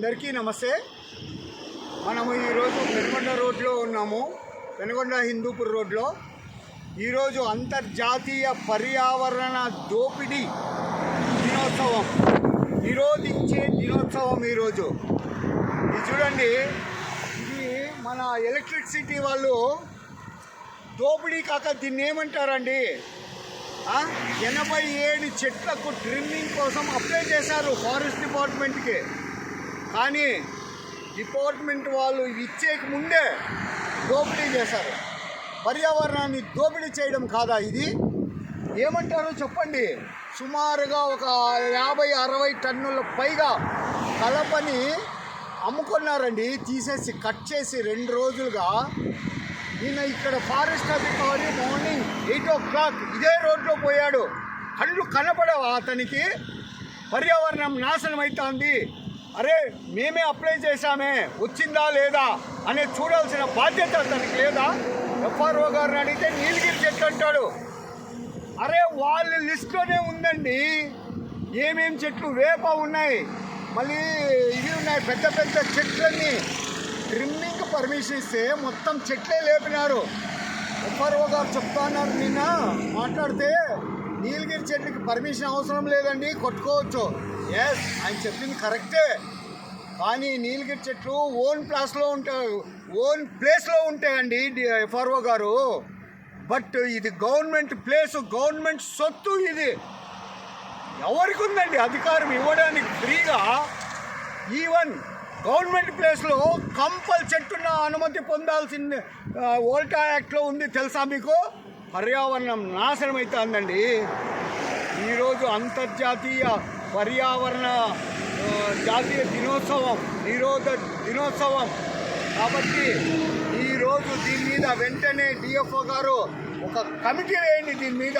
అందరికీ నమస్తే. మనము ఈరోజు పెనుగొండ రోడ్లో ఉన్నాము. పెనుగొండ హిందూపూర్ రోడ్లో. ఈరోజు అంతర్జాతీయ పర్యావరణ దోపిడీ దినోత్సవం. నిరోధించే దినోత్సవం ఈరోజు. ఇది చూడండి ఇది మన ఎలక్ట్రిసిటీ వాళ్ళు దోపిడీ కాక దీన్ని ఏమంటారండి? ఎనభై ఏడు చెట్లకు ట్రిమ్మింగ్ కోసం అప్లై చేశారు ఫారెస్ట్ డిపార్ట్మెంట్కి. కానీ డిపార్ట్మెంట్ వాళ్ళు ఇచ్చేక ముందే దోపిడీ చేశారు. పర్యావరణాన్ని దోపిడీ చేయడం కాదా ఇది? ఏమంటారో చెప్పండి. సుమారుగా ఒక యాభై అరవై టన్నుల పైగా కలపని అమ్ముకున్నారండి. తీసేసి కట్ చేసి రెండు రోజులుగా. ఈయన ఇక్కడ ఫారెస్ట్ అధికారి మార్నింగ్ ఎయిట్ ఓ క్లాక్ ఇదే రోడ్లో పోయాడు. కళ్ళు కనపడవు అతనికి. పర్యావరణం నాశనం అవుతోంది అరే మేమే అప్లై చేశామే. వచ్చిందా లేదా అనే చూడాల్సిన బాధ్యత అతనికి లేదా? ఎఫ్ఆర్ఓ గారిని అడిగితే నీలగిరి చెట్టు అంటాడు. అరే వాళ్ళ లిస్ట్లోనే ఉందండి. ఏమేం చెట్లు వేప ఉన్నాయి? మళ్ళీ ఇవి ఉన్నాయి పెద్ద పెద్ద చెట్లన్నీ. ట్రిమ్మింగ్ పర్మిషన్ ఇస్తే మొత్తం చెట్లే లేపినారు. ఎఫ్ఆర్ఓ గారు చెప్తా అన్నారు నిన్న. మాట్లాడితే నీలగిరి చెట్టుకి పర్మిషన్ అవసరం లేదండి కొట్టుకోవచ్చు. ఎస్ ఆయన చెప్పింది కరెక్టే. కానీ నీలగిరి చెట్లు ఓన్ ప్లాస్లో ఉంటాయి ఓన్ ప్లేస్లో ఉంటాయండి ఎఫ్ఆర్ఓ గారు. బట్ ఇది గవర్నమెంట్ ప్లేస్ గవర్నమెంట్ సొత్తు ఇది. ఎవరికి ఉందండి అధికారం ఇవ్వడానికి ఫ్రీగా? ఈవెన్ గవర్నమెంట్ ప్లేస్లో కంపల్ చెట్టున్న అనుమతి పొందాల్సింది ఓల్టా యాక్ట్లో ఉంది తెలుసా మీకు? పర్యావరణం నాశనం అవుతుందండి ఈరోజు అంతర్జాతీయ పర్యావరణ జాతీయ దినోత్సవం నిరోధ దినోత్సవం. కాబట్టి ఈరోజు దీని మీద వెంటనే డిఎఫ్ఓ గారు ఒక కమిటీ వేయండి దీని మీద.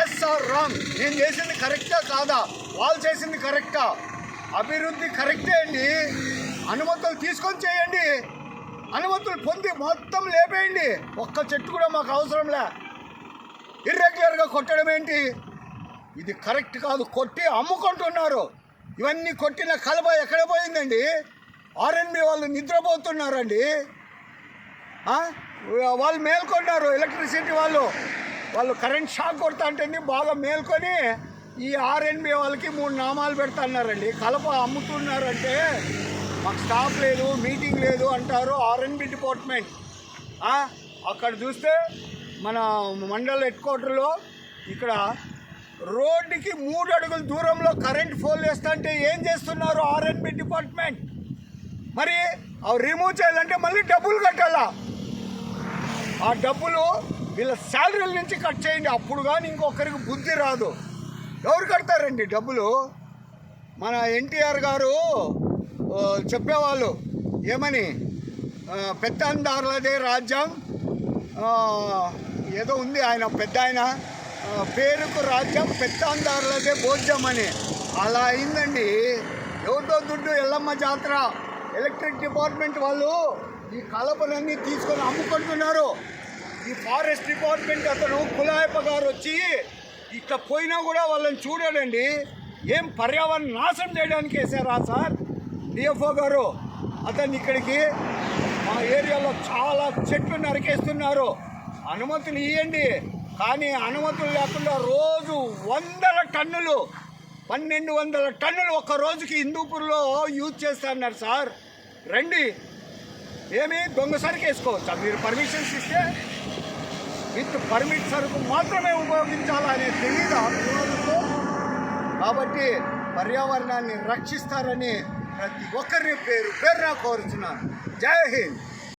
ఎస్ ఆర్ రాంగ్ నేను చేసింది కరెక్టా కాదా? వాళ్ళు చేసింది కరెక్టా? అభివృద్ధి కరెక్టే అండి అనుమతులు తీసుకొని చేయండి. అనుమతులు పొంది మొత్తం లేపేయండి. ఒక్క చెట్టు కూడా మాకు అవసరంలే ఇర్రెగ్యులర్గా కొట్టడం ఏంటి? ఇది కరెక్ట్ కాదు. కొట్టి అమ్ముకుంటున్నారు. ఇవన్నీ కొట్టిన కలబ ఎక్కడ పోయిందండి? ఆర్ఎన్బి వాళ్ళు నిద్రపోతున్నారండి. వాళ్ళు మేల్కొన్నారు ఎలక్ట్రిసిటీ వాళ్ళు. వాళ్ళు కరెంట్ షాక్ కొడతా అంటే బాగా మేల్కొని ఈ ఆర్ఎన్బి వాళ్ళకి మూడు నామాలు పెడుతున్నారండి. కలప అమ్ముతున్నారంటే మాకు స్టాఫ్ లేదు మీటింగ్ లేదు అంటారు ఆర్ఎన్బి డిపార్ట్మెంట్ అక్కడ చూస్తే మన మండల హెడ్ క్వార్టర్లో ఇక్కడ రోడ్డుకి మూడు అడుగుల దూరంలో కరెంట్ ఫోన్ వేస్తుంటే ఏం చేస్తున్నారు ఆర్ఎన్బి డిపార్ట్మెంట్? మరి అవి రిమూవ్ చేయాలంటే మళ్ళీ డబ్బులు కట్టాలా? ఆ డబ్బులు వీళ్ళ శాలరీల నుంచి కట్ చేయండి. అప్పుడు కానీ ఇంకొకరికి బుద్ధి రాదు. ఎవరు కడతారండి డబ్బులు? మన ఎన్టీఆర్ గారు చెప్పేవాళ్ళు ఏమని? పెద్ద పెత్తందారులదే రాజ్యం. ఏదో ఉంది ఆయన పెద్ద ఆయన. పేరుకు రాజ్యం పెత్తాందారులకే భోజ్యం అని అలా అయిందండి. ఎవరితో దుడ్డు? ఎల్లమ్మ జాతర. ఎలక్ట్రిక్ డిపార్ట్మెంట్ వాళ్ళు ఈ కలపలన్నీ తీసుకొని అమ్ముకుంటున్నారు. ఈ ఫారెస్ట్ డిపార్ట్మెంట్ అతను కులాయప్ప గారు వచ్చి ఇట్లా పోయినా కూడా వాళ్ళని చూడాడండి. ఏం పర్యావరణ నాశనం చేయడానికి వేసారా సార్? డిఎఫ్ఓ గారు అతన్ని ఇక్కడికి మా ఏరియాలో చాలా చెట్లు నరికేస్తున్నారు. అనుమతులు ఇవ్వండి కానీ అనుమతులు లేకుండా రోజు వందల టన్నులు పన్నెండు వందల టన్నులు ఒక రోజుకి హిందూపూర్లో యూజ్ చేస్తున్నారు సార్. రండి. ఏమి దొంగ సరుకు వేసుకోవచ్చా? మీరు పర్మిషన్స్ ఇస్తే విత్ పర్మిట్ సరుకు మాత్రమే ఉపయోగించాలనే తెలియదు కాబట్టి పర్యావరణాన్ని రక్షిస్తారని ప్రతి ఒక్కరిని పేరు పేరున కోరుతున్నాను జై హింద్.